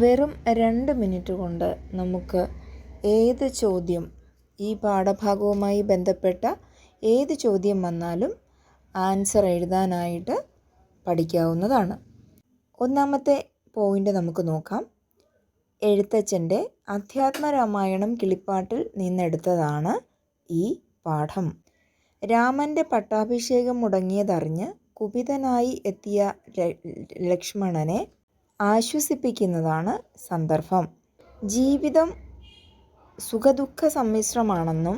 വെറും രണ്ട് മിനിറ്റ് കൊണ്ട് നമുക്ക് ഏത് ചോദ്യം ഈ പാഠഭാഗവുമായി ബന്ധപ്പെട്ട ഏത് ചോദ്യം വന്നാലും ആൻസർ എഴുതാനായിട്ട് പഠിക്കാവുന്നതാണ്. ഒന്നാമത്തെ പോയിന്റ് നമുക്ക് നോക്കാം. എഴുത്തച്ഛന്റെ അധ്യാത്മരാമായണം കിളിപ്പാട്ടിൽ നിന്നെടുത്തതാണ് ഈ പാഠം. രാമന്റെ പട്ടാഭിഷേകം മുടങ്ങിയതറിഞ്ഞ് കുപിതനായി എത്തിയ ലക്ഷ്മണനെ ആശ്വസിപ്പിക്കുന്നതാണ് സന്ദർഭം. ജീവിതം സുഖദുഃഖ സമ്മിശ്രമാണെന്നും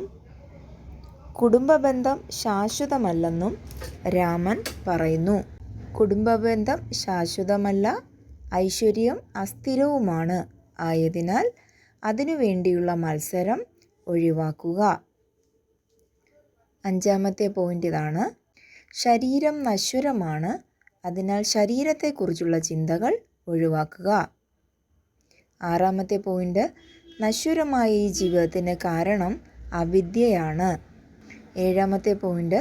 കുടുംബബന്ധം ശാശ്വതമല്ലെന്നും രാമൻ പറയുന്നു. കുടുംബബന്ധം ശാശ്വതമല്ല ഐശ്വര്യം അസ്ഥിരവുമാണ്. ആയതിനാൽ അതിനു വേണ്ടിയുള്ള മത്സരം ഒഴിവാക്കുക. അഞ്ചാമത്തെ പോയിന്റ് ഇതാണ്. ശരീരം നശ്വരമാണ്. അതിനാൽ ശരീരത്തെക്കുറിച്ചുള്ള ചിന്തകൾ ഒഴിവാക്കുക. ആറാമത്തെ പോയിന്റ് നശ്വരമായ ഈ ജീവിതത്തിന് കാരണം അവിദ്യയാണ്. ഏഴാമത്തെ പോയിന്റ്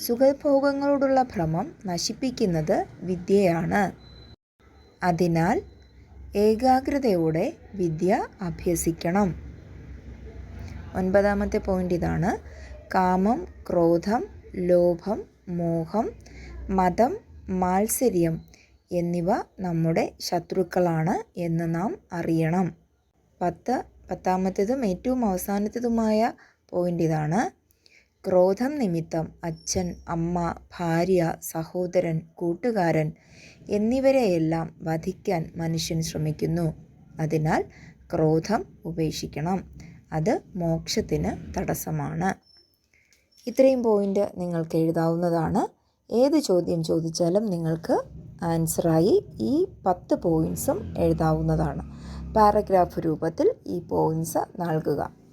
സുഖഭോഗങ്ങളോടുള്ള ഭ്രമം നശിപ്പിക്കുന്നത് വിദ്യയാണ്. അതിനാൽ ഏകാഗ്രതയോടെ വിദ്യ അഭ്യസിക്കണം. ഒൻപതാമത്തെ പോയിന്റ് ഇതാണ് കാമം ക്രോധം ലോഭം മോഹം മതം മാത്സര്യം എന്നിവ നമ്മുടെ ശത്രുക്കളാണ് എന്ന് നാം അറിയണം. പത്ത് പത്താമത്തേതും ഏറ്റവും അവസാനത്തേതുമായ പോയിന്റ് ഇതാണ്. ക്രോധം നിമിത്തം അച്ഛൻ അമ്മ ഭാര്യ സഹോദരൻ കൂട്ടുകാരൻ എന്നിവരെയെല്ലാം വധിക്കാൻ മനുഷ്യൻ ശ്രമിക്കുന്നു. അതിനാൽ ക്രോധം ഉപേക്ഷിക്കണം. അത് മോക്ഷത്തിന് തടസ്സമാണ്. ഇത്രയും പോയിന്റ് നിങ്ങൾക്ക് എഴുതാവുന്നതാണ്. ഏത് ചോദ്യം ചോദിച്ചാലും നിങ്ങൾക്ക് ആൻസറായി ഈ പത്ത് പോയിന്റ്സും എഴുതാവുന്നതാണ്. പാരഗ്രാഫ് രൂപത്തിൽ ഈ പോയിന്റ്സ് നൽകുക.